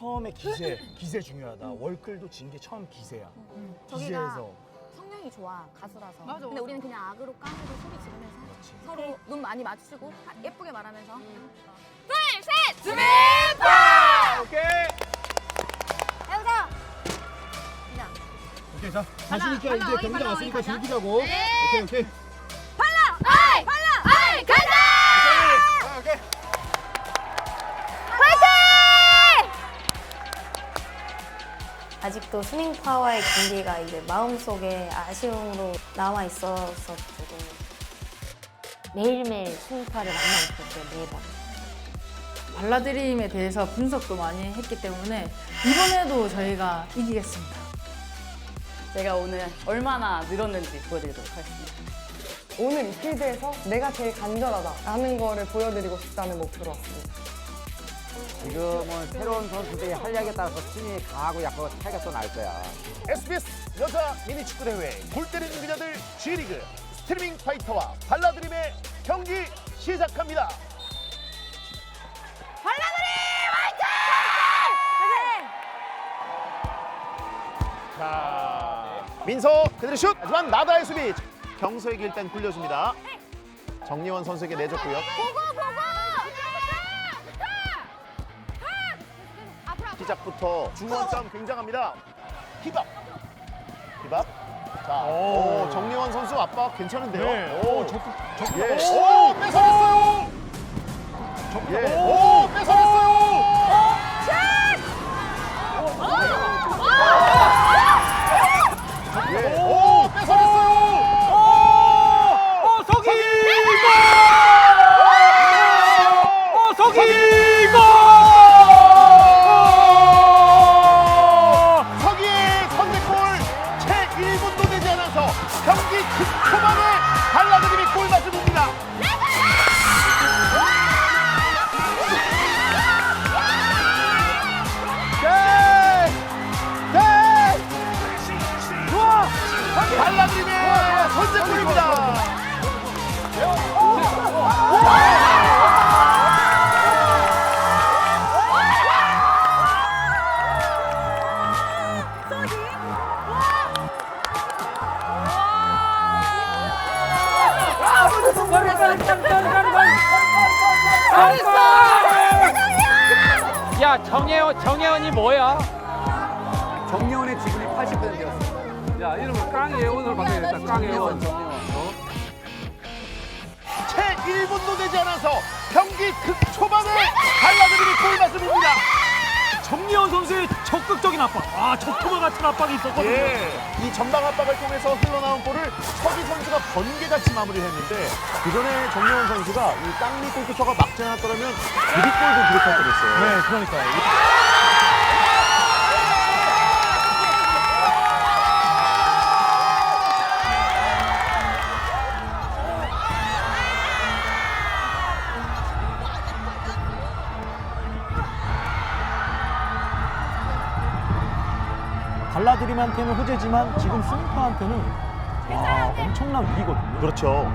처음에 기세, 기세 중요하다. 월클도 진 게 처음 기세야. 저기가 기세에서 성량이 좋아 가수라서. 맞아, 근데. 우리는 그냥 악으로 까매고 소리 지르면서 그렇지. 서로 눈 많이 마주치고 하- 예쁘게 말하면서. 오케이. 해보자. 그냥 오케이 자 자신 있게 이제 어이, 경기 하나, 왔으니까. 즐기자고. 오케이 오케이. 아이 발라 아이 간다. 아, 오케이. 도 스밍파와의 경기가 이제 마음속에 아쉬움으로 남아 있었었고 매일매일 스밍파를 만나고 있었어요 매번. 발라드림에 대해서 분석도 많이 했기 때문에 이번에도 저희가 이기겠습니다. 제가 오늘 얼마나 늘었는지 보여드리도록 하겠습니다. 오늘 이 필드에서 내가 제일 간절하다라는 거를 보여드리고 싶다는 목표로 왔습니다. 지금은 새로운 선수들이 활약에 따라서 팀이 강하고 약하고 차이가 또 날 거야. SBS 여자 미니축구 대회 골 때리는 그녀들 G리그 스트리밍 파이터와 발라드림의 경기 시작합니다. 발라드림 화이팅! 자, 민서 그대로 슛! 하지만 나다의 수비 경서에게 일단 굴려줍니다. 정예원 선수에게 내줬고요. 시작부터 중원점 굉장합니다. 힙업. 힙업. 자, 오, 정예원 선수 압박 괜찮은데요? 네. 오 적극 적극. 예. 오, 뺏어냈어요. 예. 오, 경기 급초반에 발라드림이 골맛을 봅니다. 네! 네! 발라드림의 선제골입니다. 야 정혜원 정혜원이 뭐야? 정예원의 지분이 80%였어. 야 이름을 깡예원으로 바꿔야겠다. 깡예원. 채 1분도 되지 않아서 경기 극 초반에 발라드림이 골맛을 봅니다. 정예원 선수의 적극적인 압박. 아 적토마 같은 압박이 있었거든요. 예. 이 전방 압박을 통해서 흘러나온 볼을 서기 선수가 번개같이 마무리를 했는데 그 전에 정예원 선수가 이 땅밑 골키퍼가 막지 않았더라면 드립골도 기록할 뻔했어요. 네 그러니까요. 발라드림한테는 호재지만 지금 스미파한테는 와, 엄청난 위기거든요. 그렇죠.